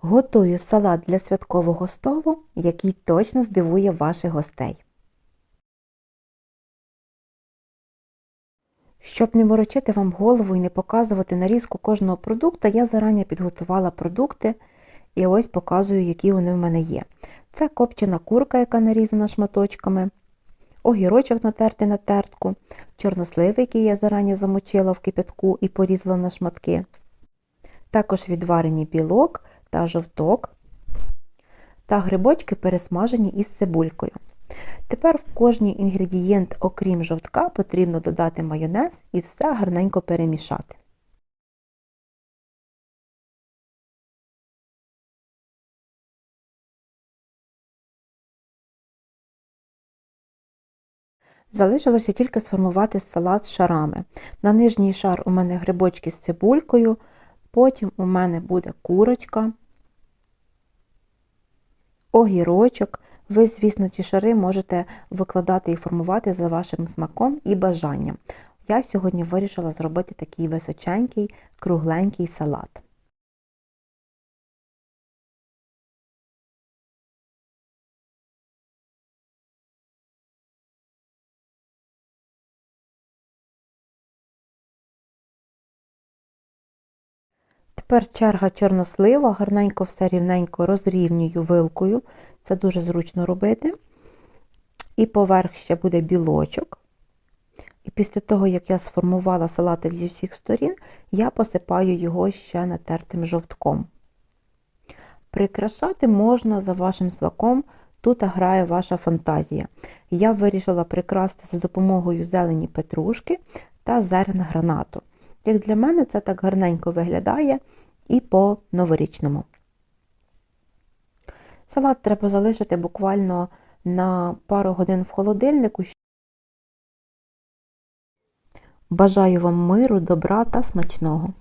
Готую салат для святкового столу, який точно здивує ваших гостей. Щоб не морочити вам голову і не показувати нарізку кожного продукту, я зарані підготувала продукти і ось показую, які вони в мене є. Це копчена курка, яка нарізана шматочками, огірочок натертий на тертку, чорнослив, який я зарані замочила в кипятку і порізала на шматки, також відварені білок та жовток, та грибочки пересмажені із цибулькою. Тепер в кожній інгредієнт, окрім жовтка, потрібно додати майонез і все гарненько перемішати. Залишилося тільки сформувати салат з шарами. На нижній шар у мене грибочки з цибулькою, потім у мене буде курочка, огірочок. Ви, звісно, ці шари можете викладати і формувати за вашим смаком і бажанням. Я сьогодні вирішила зробити такий височенький, кругленький салат. Тепер черга чорнослива, гарненько все рівненько розрівнюю вилкою, це дуже зручно робити. І поверх ще буде білочок. І після того, як я сформувала салатик зі всіх сторін, я посипаю його ще натертим жовтком. Прикрашати можна за вашим смаком, тут грає ваша фантазія. Я вирішила прикрасти за допомогою зелені петрушки та зерен гранату. Як для мене, це так гарненько виглядає і по новорічному. Салат треба залишити буквально на пару годин в холодильнику. Бажаю вам миру, добра та смачного!